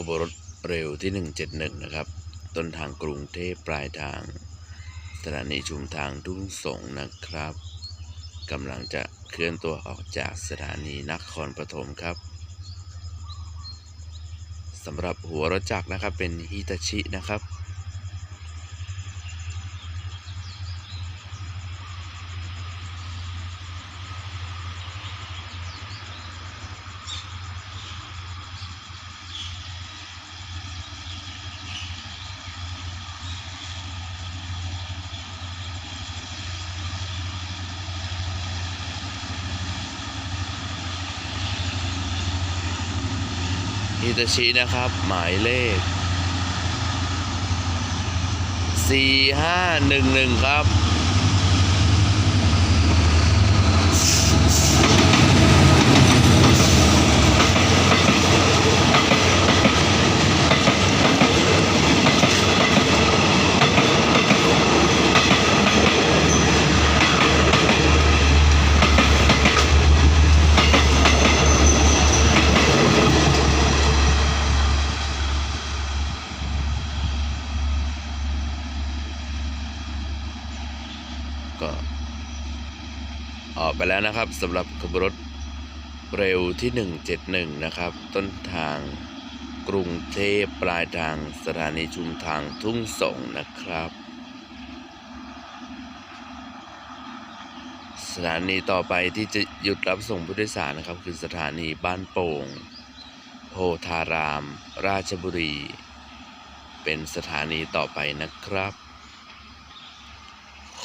ขบวนรถเร็วที่ 171 นะครับ ต้นทางกรุงเทพปลายทางสถานีชุมทางทุ่งสงนะครับกำลังจะเคลื่อนตัวออกจากสถานีนครปฐมครับสำหรับหัวรถจักรนะครับเป็นฮิตาชินะครับ ฮิตาชินะครับ หมายเลข 4511 ครับ ก็ออกไปแล้วนะครับสำหรับขบรถเร็วที่ 171 นะครับ ต้นทางกรุงเทพปลายทางสถานีชุมทางทุ่งสงนะครับ สถานีต่อไปที่จะหยุดรับส่งผู้โดยสารนะครับ คือสถานีบ้านโป่ง โพธาราม ราชบุรี เป็นสถานีต่อไปนะครับ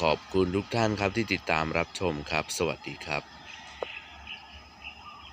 ขอบคุณทุกท่านครับที่ติดตามรับชมครับ สวัสดีครับ